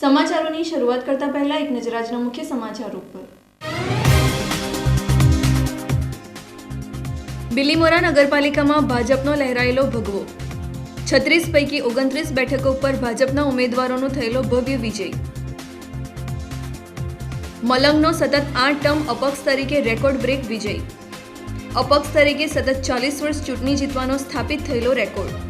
સમાચારોની શરૂઆત કરતા પહેલા એક નજર આજના મુખ્ય સમાચાર ઉપર. બિલીમોરા નગરપાલિકામાં ભાજપનો લહેરાયેલો ભગવો. છત્રીસ પૈકી ઓગણત્રીસ બેઠકો ઉપર ભાજપના ઉમેદવારોનો થયેલો ભવ્ય વિજય. મલંગનો સતત આઠ ટર્મ અપક્ષ તરીકે રેકોર્ડ બ્રેક વિજય. અપક્ષ તરીકે સતત ચાલીસ વર્ષ ચૂંટણી જીતવાનો સ્થાપિત થયેલો રેકોર્ડ.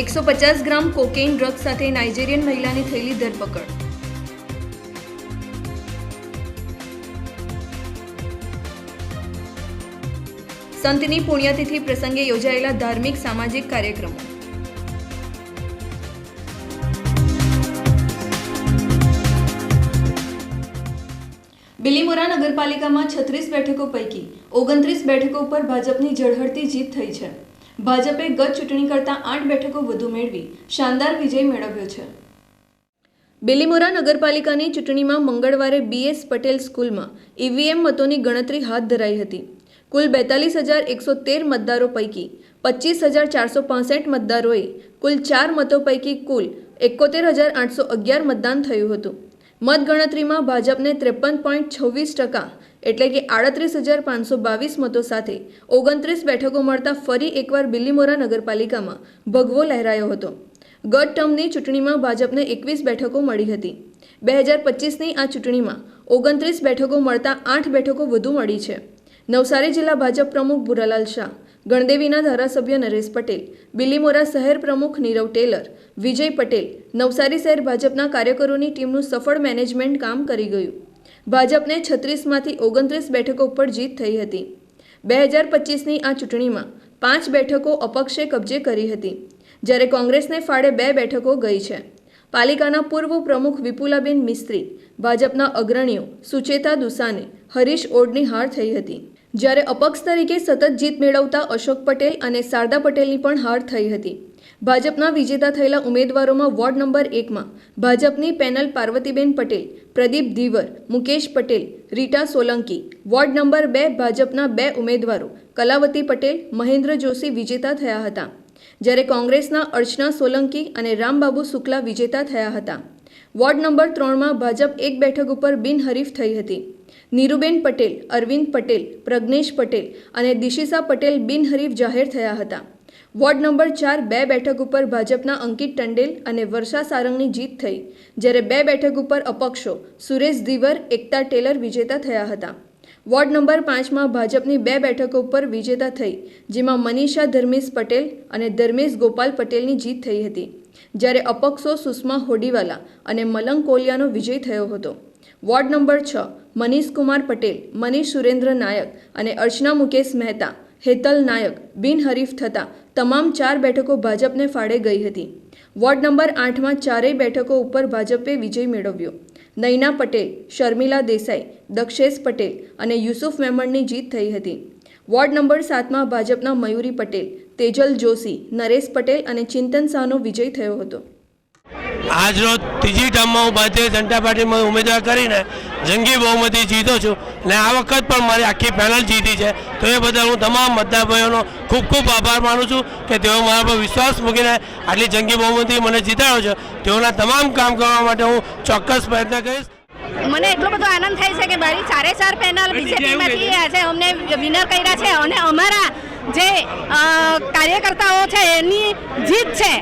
એકસો પચાસ ગ્રામ કોકેઇન ડ્રગ સાથે નાઇજેરિયન મહિલાની થયેલી ધરપકડ. સંતની પુણ્યતિથિ પ્રસંગે યોજાયેલા ધાર્મિક સામાજિક કાર્યક્રમો. બિલીમોરા નગરપાલિકામાં છત્રીસ બેઠકો પૈકી ઓગણત્રીસ બેઠકો પર ભાજપની ઝળહળતી જીત થઈ છે. ભાજપે ગત ચૂંટણી કરતાં આઠ બેઠકો વધુ મેળવી શાનદાર વિજય મેળવ્યો છે. બિલીમોરા નગરપાલિકાની ચૂંટણીમાં મંગળવારે બીએસ પટેલ સ્કૂલમાં ઈવીએમ મતોની ગણતરી હાથ ધરાઈ હતી. કુલ બેતાલીસ હજાર એકસો તેર મતદારો પૈકી પચીસ હજાર ચારસો પાસઠ મતદારોએ કુલ ચાર મતો પૈકી કુલ એકોતેર હજાર આઠસો અગિયાર મતદાન થયું હતું. મતગણતરીમાં ભાજપને ત્રેપન પોઈન્ટ છવ્વીસ ટકા એટલે કે આડત્રીસ હજાર પાંચસો બાવીસ મતો સાથે ઓગણત્રીસ બેઠકો મળતા ફરી એકવાર બિલીમોરા નગરપાલિકામાં ભગવો લહેરાયો હતો. ગત ટર્મની ચૂંટણીમાં ભાજપને એકવીસ બેઠકો મળી હતી. બે હજાર પચીસની આ ચૂંટણીમાં ઓગણત્રીસ બેઠકો મળતા આઠ બેઠકો વધુ મળી છે. નવસારી જિલ્લા ભાજપ પ્રમુખ ભુરાલાલ શાહ, ગણદેવીના ધારાસભ્ય નરેશ પટેલ, બિલીમોરા શહેર પ્રમુખ નીરવ ટેલર, વિજય પટેલ, નવસારી શહેર ભાજપના કાર્યકરોની ટીમનું સફળ મેનેજમેન્ટ કામ કરી ગયું. ભાજપને છત્રીસમાંથી ઓગણત્રીસ બેઠકો ઉપર જીત થઈ હતી. બે હજાર પચીસની આ ચૂંટણીમાં પાંચ બેઠકો અપક્ષે કબજે કરી હતી. જ્યારે કોંગ્રેસને ફાળે બે બેઠકો ગઈ છે. પાલિકાના પૂર્વ પ્રમુખ વિપુલાબેન મિસ્ત્રી, ભાજપના અગ્રણીઓ સુચેતા દુસાને હરીશ ઓડની હાર થઈ હતી. જ્યારે અપક્ષ તરીકે સતત જીત મેળવતા અશોક પટેલ અને શારદા પટેલની પણ હાર થઈ હતી. ભાજપના વિજેતા થયેલા ઉમેદવારોમાં વોર્ડ નંબર એકમાં ભાજપની panel Parvatiben Patel, Pradeep Dhivar, Mukesh Patel, Rita Solanki. Ward number બે ભાજપના બે ઉમેદવારો, કલાવતી પટેલ, મહેન્દ્ર જોશી વિજેતા થયા હતા. જ્યારે કોંગ્રેસના અર્ચના સોલંકી અને રામબાબુ શુક્લા વિજેતા થયા હતા. વોર્ડ નંબર ત્રણમાં ભાજપ એક બેઠક ઉપર બિનહરીફ થઈ હતી. નીરુબેન પટેલ, અરવિંદ પટેલ, પ્રજ્ઞેશ પટેલ અને દિશિસા પટેલ બિનહરીફ જાહેર થયા હતા. વોર્ડ નંબર ચાર બે બેઠક ઉપર ભાજપના અંકિત ટંડેલ અને વર્ષા સારંગની જીત થઈ, જ્યારે બે બેઠક ઉપર અપક્ષો સુરેશ ધીવર, એકતા ટેલર વિજેતા થયા હતા. વોર્ડ નંબર પાંચમાં ભાજપની બે બેઠકો ઉપર વિજેતા થઈ, જેમાં મનીષા ધર્મેશ પટેલ અને ધર્મેશ ગોપાલ પટેલની જીત થઈ હતી, જ્યારે અપક્ષો સુષ્મા હોડીવાલા અને મલંગ કોલિયાનો વિજય થયો હતો. વોર્ડ નંબર છ, મનીષ કુમાર પટેલ, મનીષ સુરેન્દ્ર નાયક અને અર્ચના મુકેશ મહેતા હેતલ નાયક બિનહરીફ થતાં તમામ ચાર બેઠકો ભાજપને ફાળે ગઈ હતી. વોર્ડ નંબર આઠમાં ચારેય બેઠકો ઉપર ભાજપે વિજય મેળવ્યો. નૈના પટેલ, શર્મિલા દેસાઈ, દક્ષેશ પટેલ અને યુસુફ મેમણની જીત થઈ હતી. વોર્ડ નંબર સાતમાં ભાજપના મયુરી પટેલ, તેજલ જોશી, નરેશ પટેલ અને ચિંતન શાહનો વિજય થયો હતો. આજરોજ ત્રીજી ટર્મમાં હું ભારતીય જનતા પાર્ટીમાં ઉમેદવાર કરીને જંગી બહુમતી જીતો છું ને આ વખત પણ મારી આખી પેનલ જીતી છે. તો એ બદલ હું તમામ મતદાર ભાઈઓનો ખૂબ ખૂબ આભાર માનું છું કે તેઓ મારા પર વિશ્વાસ મૂકીને આટલી જંગી બહુમતી મને જીતાડ્યો છે. તેઓના તમામ કામ કરવા માટે હું ચોક્કસ પ્રયત્ન કરીશ. મને એટલો બધો આનંદ થાય છે કે મારી ચારે ચાર પેનલ બીજેપીમાંથી આજે અમને વિનર કર્યા છે અને અમારા જે કાર્યકર્તાઓ છે એની જીત છે.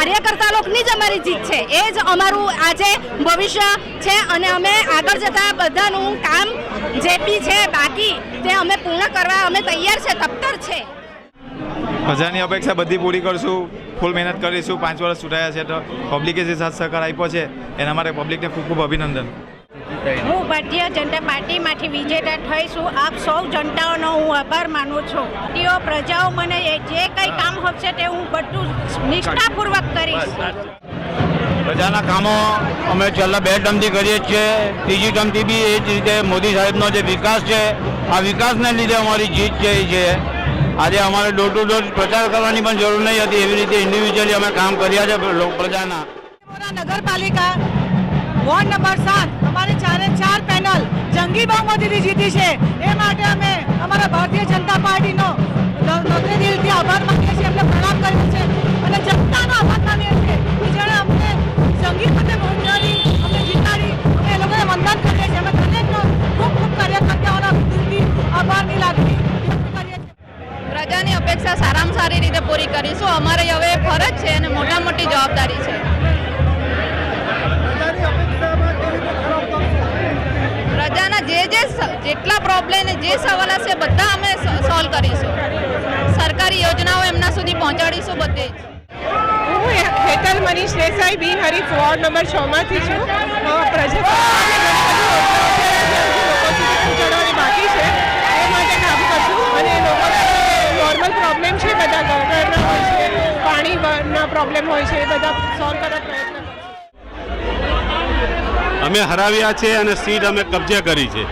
કાર્યકર્તા લોકોની જ અમારી જીત છે. એ જ અમારું આજે ભવિષ્ય છે અને અમે આગળ જતા બધાનું કામ જે બી છે બાકી તે અમે પૂર્ણ કરવા અમે તૈયાર છે તપ્તર છે. પ્રજાની અપેક્ષા બધી પૂરી કરશું ફૂલ મહેનત કરીશું પાંચ વર્ષ ચૂંટાયા છે તો પબ્લિકે જે સાથ સહકાર આપ્યો છે એના માટે પબ્લિકને ખૂબ ખૂબ અભિનંદન. હું ભારતીય જનતા પાર્ટીમાંથી વિજેતા થઈશું. આપ સૌ જનતાઓનો હું આભાર માનું છું. તેઓ પ્રજાઓ મને જે કંઈ કામ હશે તે હું બધું નિષ્ઠાપૂર્વક કરીશ. પ્રજાના કામો અમે છેલ્લા બે ટર્મથી કરીએ જ છીએ. ત્રીજી ટર્મથી બી એ જ રીતે મોદી સાહેબનો જે વિકાસ છે આ વિકાસને લીધે અમારી જીત છે એ છે. આજે અમારે ડોર ટુ ડોર પ્રચાર કરવાની પણ જરૂર નહીં હતી. એવી રીતે ઇન્ડિવિજ્યુઅલી અમે કામ કર્યા છે પ્રજાના. નગરપાલિકા વોર્ડ નંબર સાત. અમારી ચારે ચાર પેનલ જંગી બહુમતીથી જીતી છે. એ માટે અમે અમારા ભારતીય જનતા પાર્ટીનો હૃદય દિલથી આભાર માનીએ છીએ. એમને પ્રણામ કરીએ છે અને જનતાનો આભાર માનીએ છીએ કે જેણે અમને જંગી માટે વોટાડી અમને જીતાડી, અમે એ લોકોને વંદન કરીએ છીએ. અમે દરેકનો ખૂબ ખૂબ કાર્યકર્તાઓના દિલથી આભારની લાગણી પ્રજાની અપેક્ષા સારામાં સારી રીતે પૂરી કરીશું. અમારે હવે ફરજ છે અને મોટા મોટી જવાબદારી છે. પ્રજાના જે જે જેટલા પ્રોબ્લેમ જે સવાલ હશે બધા અમે સોલ્વ કરીશું. સરકારી યોજનાઓ એમના સુધી પહોંચાડીશું બધે જ. હું હેતલ મનીષ દેસાઈ બી હરીફ વોર્ડ નંબર છ માંથી છું. પ્રજા બાકી છે. એ માટે કામ નોર્મલ પ્રોબ્લેમ છે, બધા છે, પાણીના પ્રોબ્લેમ હોય છે, એ બધા સોલ્વ કરવા પ્રયત્ન અમે હરાવ્યા છે અને સીટ અમે કબજે કરી છે.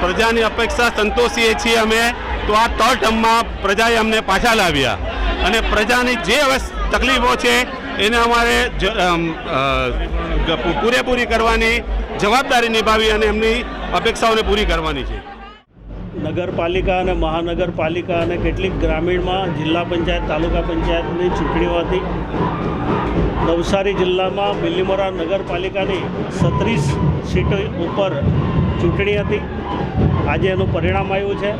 પ્રજાની અપેક્ષા સંતોષીએ છીએ અમે. તો આ ત્રણ ટર્મમાં પ્રજાએ અમને પાછા લાવ્યા. અને પ્રજાની જે હવે તકલીફો છે એને અમારે પૂરેપૂરી કરવાની જવાબદારી નિભાવી અને એમની અપેક્ષાઓને પૂરી કરવાની છે. નગરપાલિકા અને મહાનગરપાલિકા અને કેટલીક ગ્રામીણમાં જિલ્લા પંચાયત, તાલુકા પંચાયતની ચૂંટણીઓ હતી. નવસારી જિલ્લામાં બિલીમોરા નગરપાલિકાની સત્રીસ સીટો ઉપર ચૂંટણી હતી. આજે એનું પરિણામ આવ્યું છે.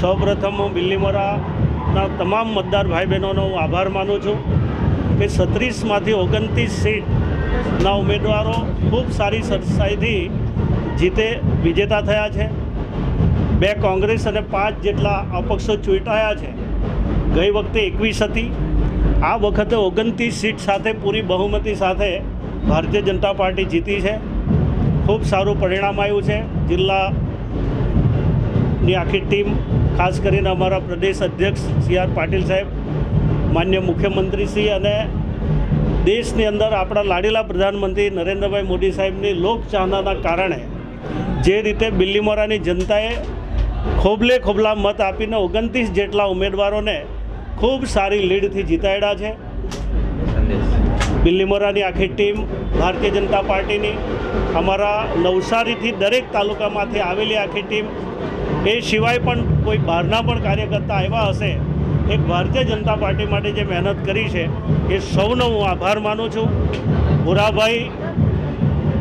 સૌપ્રથમ હું બિલીમોરાના તમામ મતદાર ભાઈ બહેનોનો હું આભાર માનું છું કે સત્રીસમાંથી ઓગણત્રીસ સીટના ઉમેદવારો ખૂબ સારી સરસાઈથી જીતે, વિજેતા થયા છે. બે કોંગ્રેસ અને પાંચ જેટલા અપક્ષો ચૂંટાયા છે. ગઈ વખતે એકવીસ હતી. આ વખતે ઓગણત્રીસ સીટ સાથે પૂરી બહુમતી સાથે ભારતીય જનતા પાર્ટી જીતી છે. ખૂબ સારું પરિણામ આવ્યું છે. જિલ્લાની આખી ટીમ, ખાસ કરીને અમારા પ્રદેશ અધ્યક્ષ સી આર પાટીલ સાહેબ, માન્ય મુખ્યમંત્રીશ્રી અને દેશની અંદર આપણા લાડીલા પ્રધાનમંત્રી નરેન્દ્રભાઈ મોદી સાહેબની લોકચાહનાના કારણે જે રીતે બિલ્લીમોરાની જનતાએ ખોબલે ખોબલા મત આપીને ઓગણત્રીસ જેટલા ઉમેદવારોને ખૂબ સારી લીડથી જીતાડ્યા છે. બિલ્લીમોરાની આખી ટીમ ભારતીય જનતા પાર્ટીની અમારા નવસારીથી દરેક તાલુકામાંથી આવેલી આખી ટીમ, એ સિવાય પણ કોઈ બહારના પણ કાર્યકર્તા આવ્યા હશે, એક ભારતીય જનતા પાર્ટી માટે જે મહેનત કરી છે, એ સૌનો હું આભાર માનું છું. ભુરાભાઈ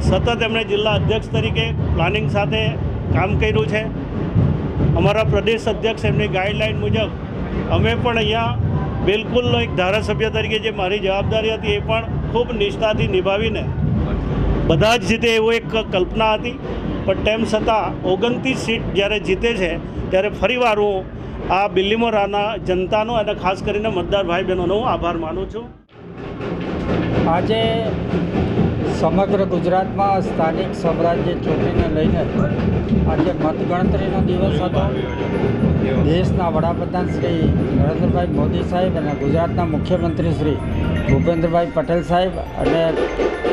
સતત એમણે જિલ્લા અધ્યક્ષ તરીકે પ્લાનિંગ સાથે કામ કર્યું છે. અમારા પ્રદેશ અધ્યક્ષ એમની ગાઈડલાઈન મુજબ અમે પણ અહીંયા બિલકુલ એક ધારાસભ્ય તરીકે જે મારી જવાબદારી હતી એ પણ ખૂબ નિષ્ઠાથી નિભાવીને બધા જ જીતે એવું એક કલ્પના હતી. પણ તેમ છતાં ઓગણત્રીસ સીટ જ્યારે જીતે છે, ત્યારે ફરીવાર હું આ બિલ્લીમોરાના જનતાનો અને ખાસ કરીને મતદાર ભાઈ બહેનોનો હું આભાર માનું છું. આજે સમગ્ર ગુજરાતમાં સ્થાનિક સ્વરાજ્ય ચૂંટણીને લઈને આજે મતગણતરીનો દિવસ હતો. દેશના વડાપ્રધાન શ્રી નરેન્દ્રભાઈ મોદી સાહેબ અને ગુજરાતના મુખ્યમંત્રી શ્રી ભૂપેન્દ્રભાઈ પટેલ સાહેબ અને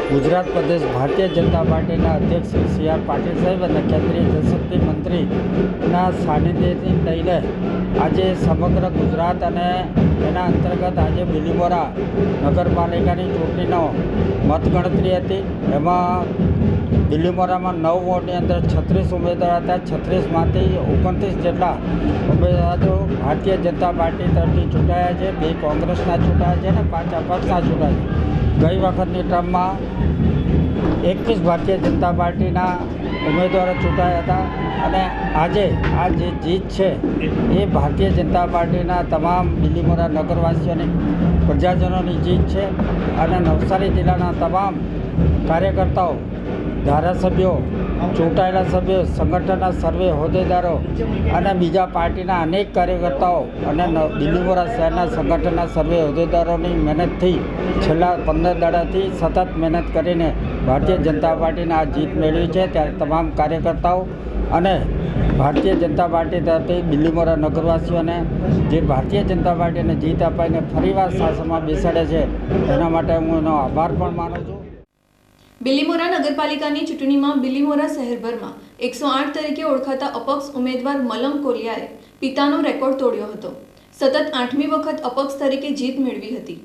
ગુજરાત પ્રદેશ ભારતીય જનતા પાર્ટીના અધ્યક્ષ સી આર પાટીલ સાહેબ અને કેન્દ્રીય જળશક્તિ મંત્રીના સાનિધ્યથી લઈને આજે સમગ્ર ગુજરાત અને એના અંતર્ગત આજે બિલીમોરા નગરપાલિકાની ચૂંટણીનો મતગણતરી હતી. એમાં બિલીમોરામાં નવ વોર્ડની અંદર છત્રીસ ઉમેદવાર હતા. છત્રીસમાંથી ઓગણત્રીસ જેટલા ઉમેદવારો ભારતીય જનતા પાર્ટી તરફથી ચૂંટાયા છે. બે કોંગ્રેસના ચૂંટાયા છે અને પાંચ અપક્ષના ચૂંટાયા છે. ગઈ વખતની ટર્મમાં એકવીસ ભારતીય જનતા પાર્ટીના ઉમેદવારો ચૂંટાયા હતા અને આજે આ જે જીત છે, એ ભારતીય જનતા પાર્ટીના તમામ બિલીમોરા નગરવાસીઓની, પ્રજાજનોની જીત છે અને નવસારી જિલ્લાના તમામ કાર્યકર્તાઓ ધારાસભ્યો, ચૂંટાયેલા સભ્યો, સંગઠનના સર્વે હોદ્દેદારો અને બીજા પાર્ટીના અનેક કાર્યકર્તાઓ અને બિલીમોરા શહેરના સંગઠનના સર્વે હોદ્દેદારોની મહેનતથી છેલ્લા પંદર દાડાથી સતત મહેનત કરીને ભારતીય જનતા પાર્ટીને આ જીત મેળવી છે. ત્યારે તમામ કાર્યકર્તાઓ અને ભારતીય જનતા પાર્ટી તરફથી બિલીમોરા નગરવાસીઓને જે ભારતીય જનતા પાર્ટીને જીત અપાઈને ફરીવાર શાસનમાં બેસાડે છે, એના માટે હું એનો આભાર પણ માનું છું. બિલીમોરા નગરપાલિકાની ચૂંટણીમાં બિલીમોરા શહેરભરમાં એકસો આઠ તરીકે ઓળખાતા અપક્ષ ઉમેદવાર મલમ કોલિયાએ પિતાનો રેકોર્ડ તોડ્યો હતો. સતત આઠમી વખત અપક્ષ તરીકે જીત મેળવી હતી.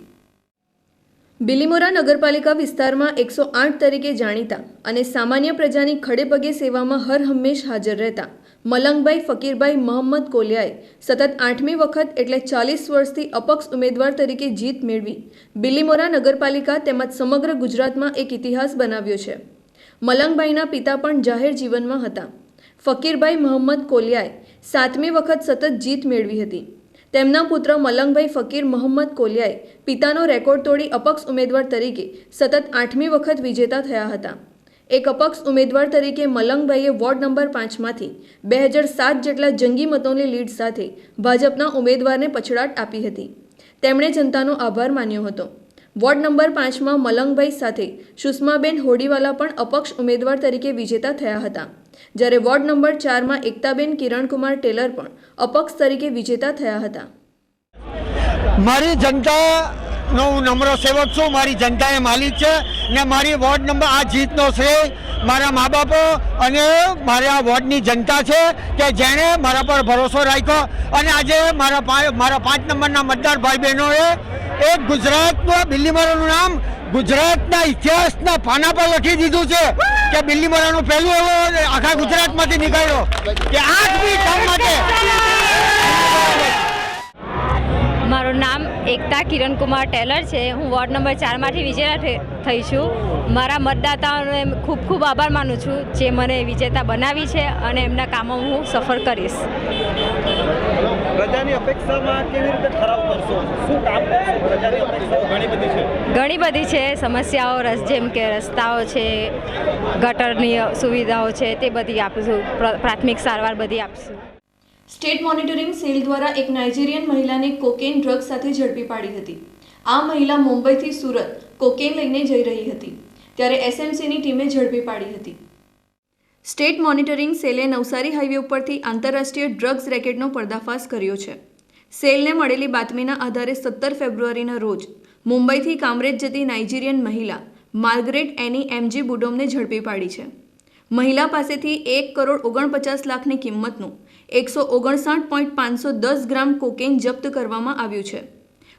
બિલીમોરા નગરપાલિકા વિસ્તારમાં એકસો આઠ તરીકે જાણીતા અને સામાન્ય પ્રજાની ખડેપગે સેવામાં હર હંમેશ હાજર રહેતા મલંગભાઈ ફકીરભાઈ મોહમ્મદ કોલિયાએ સતત આઠમી વખત એટલે ચાલીસ વર્ષથી અપક્ષ ઉમેદવાર તરીકે જીત મેળવી. બિલીમોરા નગરપાલિકા તેમજ સમગ્ર ગુજરાતમાં એક ઇતિહાસ બનાવ્યો છે. મલંગભાઈના પિતા પણ જાહેર જીવનમાં હતા. ફકીરભાઈ મોહમ્મદ કોલિયાએ સાતમી વખત સતત જીત મેળવી હતી. તેમના પુત્ર મલંગભાઈ ફકીર મહંમદ કોલિયાએ પિતાનો રેકોર્ડ તોડી અપક્ષ ઉમેદવાર તરીકે સતત આઠમી વખત વિજેતા થયા હતા. એક અપક્ષ ઉમેદવાર તરીકે મલંગભાઈએ વોર્ડ નંબર પાંચમાંથી બે હજાર સાત જેટલા જંગી મતોની લીડ સાથે ભાજપના ઉમેદવારને પછડાટ આપી હતી. તેમણે જનતાનો આભાર માન્યો હતો. વોર્ડ નંબર પાંચમાં મલંગભાઈ સાથે સુષ્માબેન હોડીવાલા પણ અપક્ષ ઉમેદવાર તરીકે વિજેતા થયા હતા. જ્યારે વોર્ડ નંબર ચારમાં એકતાબેન કિરણકુમાર ટેલર પણ અપક્ષ તરીકે વિજેતા થયા હતા. મારી જનતાનો હું નમ્ર સેવક છું, મારી જનતા એ માલિક છે ને મારી વોર્ડ નંબર આ જીતનો શ્રેય મારા મા બાપો અને મારા વોર્ડની જનતા છે કે જેણે મારા પર ભરોસો રાખ્યો. અને આજે મારા મારા પાંચ નંબરના મતદાર ભાઈ બહેનોએ એક ગુજરાતમાં બિલ્લીમરાનું નામ ગુજરાતના ઇતિહાસના પાના પર લખી દીધું છે કે બિલ્લીમરાનું પહેલું એવો આખા ગુજરાતમાંથી નીકળ્યો કે આઠમી માટે મારું નામ એકતા કિરણકુમાર ટેલર છે. હું વોર્ડ નંબર ચારમાંથી વિજેતા થઈ- છું. મારા મતદાતાઓને ખૂબ ખૂબ આભાર માનું છું જે મને વિજેતા બનાવી છે અને એમના કામો હું સફળ કરીશ. પ્રજાની અપેક્ષામાં કેવી રીતે ઠરાવ કરશો? શું કામ પ્રજાની અપેક્ષાઓ ઘણી બધી છે. ઘણી બધી છે. સમસ્યાઓ રસ જેમ કે રસ્તાઓ છે ગટરની સુવિધાઓ છે તે બધી આપીશું. પ્ર- પ્રાથમિક સારવાર બધી આપીશું. સ્ટેટ મોનિટરિંગ સેલ દ્વારા એક નાઇજેરિયન મહિલાને કોકેન ડ્રગ સાથે ઝડપી પાડી હતી. આ મહિલા મુંબઈથી સુરત કોકેન લઈને જઈ રહી હતી. ત્યારે એસએમસીની ટીમે ઝડપી પાડી હતી. સ્ટેટ મોનિટરિંગ સેલે નવસારી હાઈવે ઉપરથી આંતરરાષ્ટ્રીય ડ્રગ્સ રેકેટનો પર્દાફાશ કર્યો છે. સેલને મળેલી બાતમીના આધારે સત્તર ફેબ્રુઆરીના રોજ મુંબઈથી કામરેજ જતી નાઇજીરિયન મહિલા માર્ગરેટ એની એમજી બુડોમને ઝડપી પાડી છે. મહિલા પાસેથી એક કરોડ ઓગણપચાસ લાખની કિંમતનું એકસો ઓગણસાઠ પોઈન્ટ પાંચસો દસ ગ્રામ કોકેન જપ્ત કરવામાં આવ્યું છે.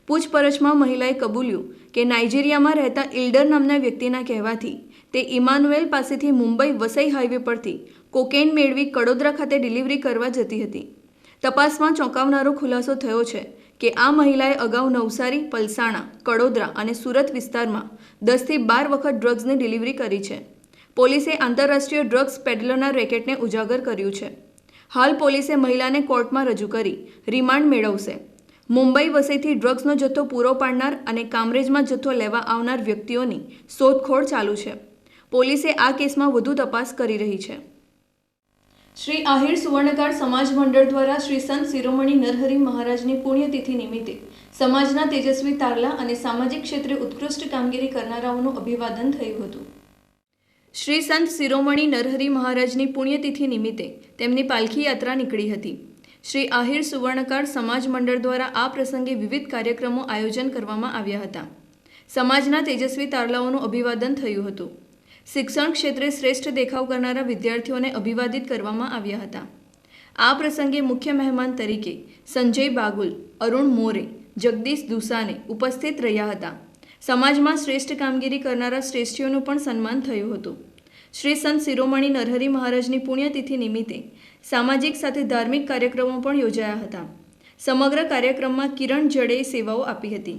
પૂછપરછમાં મહિલાએ કબૂલ્યું કે નાઇજીરિયામાં રહેતા ઇલ્ડર નામના વ્યક્તિના કહેવાથી તે ઇમાનુએલ પાસેથી મુંબઈ વસઈ હાઈવે પરથી કોકેન મેળવી કડોદરા ખાતે ડિલિવરી કરવા જતી હતી. તપાસમાં ચોંકાવનારો ખુલાસો થયો છે કે આ મહિલાએ અગાઉ નવસારી, પલસાણા, કડોદરા અને સુરત વિસ્તારમાં દસથી બાર વખત ડ્રગ્સની ડિલિવરી કરી છે. પોલીસે આંતરરાષ્ટ્રીય ડ્રગ્સ પેડલરના રેકેટને ઉજાગર કર્યું છે. હાલ પોલીસે મહિલાને કોર્ટમાં રજૂ કરી રિમાન્ડ મેળવશે. મુંબઈ વસઈથી ડ્રગ્સનો જથ્થો પૂરો પાડનાર અને કામરેજમાં જથ્થો લેવા આવનાર વ્યક્તિઓની શોધખોળ ચાલુ છે. પોલીસે આ કેસમાં વધુ તપાસ કરી રહી છે. શ્રી આહિર સુવર્ણકાર સમાજ મંડળ દ્વારા શ્રી સંત શિરોમણી નરહરિ મહારાજની પુણ્યતિથિ નિમિત્તે સમાજના તેજસ્વી તારલા અને સામાજિક ક્ષેત્રે ઉત્કૃષ્ટ કામગીરી કરનારાઓનું અભિવાદન થયું હતું. શ્રી સંત શિરોમણી નરહરી મહારાજની પુણ્યતિથિ નિમિત્તે તેમની પાલખી યાત્રા નીકળી હતી. શ્રી આહિર સુવર્ણકાર સમાજ મંડળ દ્વારા આ પ્રસંગે વિવિધ કાર્યક્રમો આયોજન કરવામાં આવ્યા હતા. સમાજના તેજસ્વી તારલાઓનું અભિવાદન થયું હતું. શિક્ષણ ક્ષેત્રે શ્રેષ્ઠ દેખાવ કરનારા વિદ્યાર્થીઓને અભિવાદિત કરવામાં આવ્યા હતા. આ પ્રસંગે મુખ્ય મહેમાન તરીકે સંજય બાગુલ, અરુણ મોરે, જગદીશ દુસાને ઉપસ્થિત રહ્યા હતા. સમાજમાં શ્રેષ્ઠ કામગીરી કરનારા શ્રેષ્ઠીઓનું પણ સન્માન થયું હતું. શ્રી સંત શિરોમણી નરહરી મહારાજની પુણ્યતિથિ નિમિત્તે સામાજિક સાથે ધાર્મિક કાર્યક્રમો પણ યોજાયા હતા. સમગ્ર કાર્યક્રમમાં કિરણ જડેએ સેવાઓ આપી હતી.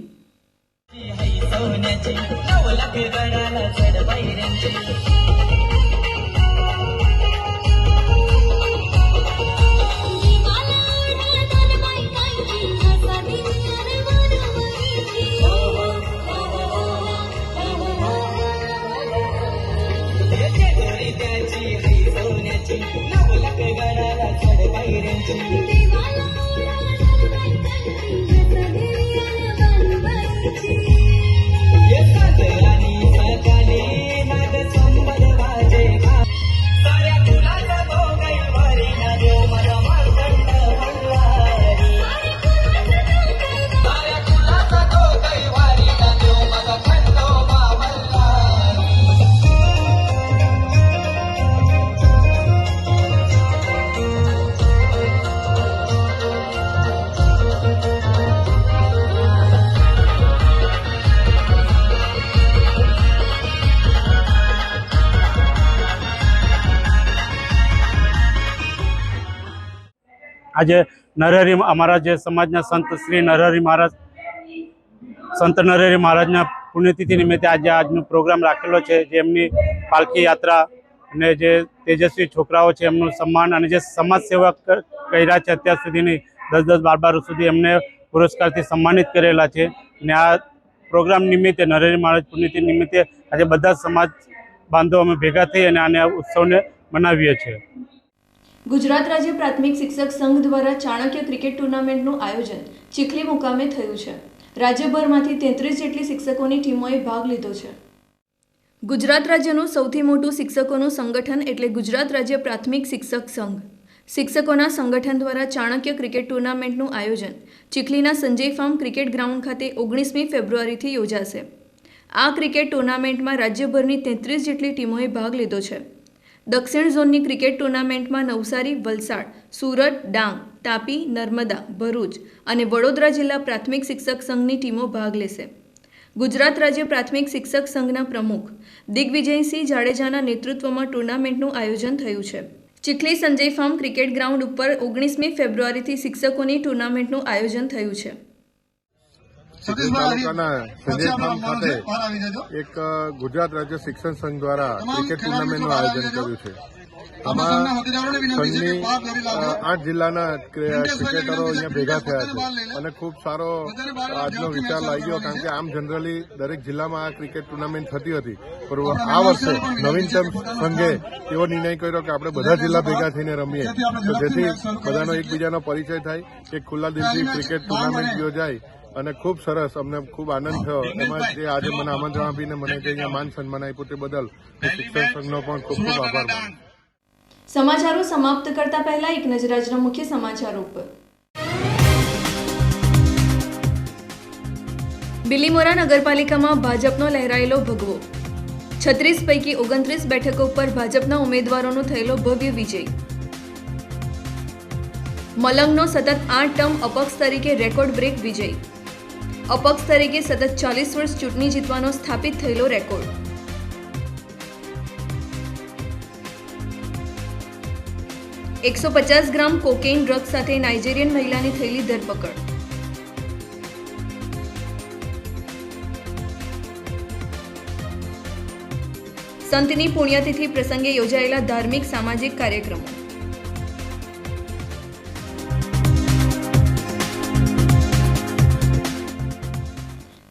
Thank you. આજે નરહરી અમારા જે સમાજના સંત શ્રી નરહરી મહારાજ, સંત નરહરી મહારાજના પુણ્યતિથિ નિમિત્તે આજે આજનો પ્રોગ્રામ રાખેલો છે, જે એમની પાલખી યાત્રા અને જે તેજસ્વી છોકરાઓ છે, એમનું સન્માન અને જે સમાજ સેવા કર્યા છે, અત્યાર સુધીની દસ દસ બાર બાર સુધી એમને પુરસ્કારથી સન્માનિત કરેલા છે. અને આ પ્રોગ્રામ નિમિત્તે નરહરી મહારાજ પુણ્યતિ નિમિત્તે આજે બધા સમાજ બાંધવો અમે ભેગા થઈ અને આને ઉત્સવને મનાવીએ છીએ. ગુજરાત રાજ્ય પ્રાથમિક શિક્ષક સંઘ દ્વારા ચાણક્ય ક્રિકેટ ટુર્નામેન્ટનું આયોજન ચીખલી મુકામે થયું છે. રાજ્યભરમાંથી તેત્રીસ જેટલી શિક્ષકોની ટીમોએ ભાગ લીધો છે. ગુજરાત રાજ્યનું સૌથી મોટું શિક્ષકોનું સંગઠન એટલે ગુજરાત રાજ્ય પ્રાથમિક શિક્ષક સંઘ. શિક્ષકોના સંગઠન દ્વારા ચાણક્ય ક્રિકેટ ટુર્નામેન્ટનું આયોજન ચીખલીના સંજય ફાર્મ ક્રિકેટ ગ્રાઉન્ડ ખાતે ઓગણીસમી ફેબ્રુઆરીથી યોજાશે. આ ક્રિકેટ ટુર્નામેન્ટમાં રાજ્યભરની તેત્રીસ જેટલી ટીમોએ ભાગ લીધો છે. દક્ષિણ ઝોનની ક્રિકેટ ટુર્નામેન્ટમાં નવસારી, વલસાડ, સુરત, ડાંગ, તાપી, નર્મદા, ભરૂચ અને વડોદરા જિલ્લા પ્રાથમિક શિક્ષક સંઘની ટીમો ભાગ લેશે. ગુજરાત રાજ્ય પ્રાથમિક શિક્ષક સંઘના પ્રમુખ દિગ્વિજયસિંહ જાડેજાના નેતૃત્વમાં ટુર્નામેન્ટનું આયોજન થયું છે. Chikhli Sanjay farm cricket ground ઉપર ઓગણીસમી ફેબ્રુઆરીથી શિક્ષકોની ટુર્નામેન્ટનું આયોજન થયું છે. તાલુકાના ખાતે એક ગુજરાત રાજ્ય શિક્ષણ સંઘ દ્વારા ક્રિકેટ ટુર્નામેન્ટનું આયોજન કર્યું છે. આમાં સંઘની આઠ જિલ્લાના ક્રિકેટરો અહીંયા ભેગા થયા છે. અને ખૂબ સારો આજનો વિચાર લાગ્યો કારણ કે આમ જનરલી દરેક જિલ્લામાં આ ક્રિકેટ ટુર્નામેન્ટ થતી હતી. પણ આ વર્ષે નવીનતમ સંઘે એવો નિર્ણય કર્યો કે આપણે બધા જિલ્લા ભેગા થઈને રમીએ. તો જેથી બધાનો એકબીજાનો પરિચય થાય એક ખુલ્લા દિલથી ક્રિકેટ ટુર્નામેન્ટ યોજાય. અને ખૂબ સરસ અમને ખૂબ આનંદ થયો. એમાં જે આજે મને આમંત્રણ આપીને મને જે અહીંયા માન સન્માન આપ્યું તે બદલ શિક્ષણ સંઘનો પણ ખૂબ ખૂબ આભાર સમાચારો સમાપ્ત કરતા પહેલા એક નજર આજના મુખ્ય સમાચારો પર બિલીમોરા નગરપાલિકામાં ભાજપનો લહેરાયેલો ભગવો. છત્રીસ પૈકી ઓગણત્રીસ બેઠકો પર ભાજપના ઉમેદવારોનો થયેલો ભવ્ય વિજય. મલંગનો સતત આઠ ટર્મ અપક્ષ તરીકે રેકોર્ડ બ્રેક વિજય. અપક્ષ તરીકે સતત ચાલીસ વર્ષ ચૂંટણી જીતવાનો સ્થાપિત થયેલો રેકોર્ડ. એકસો પચાસ ગ્રામ કોકેઇન ડ્રગ સાથે નાઇજેરિયન મહિલાની થયેલી ધરપકડ. સંતની પુણ્યતિથિ પ્રસંગે યોજાયેલા ધાર્મિક સામાજિક કાર્યક્રમો.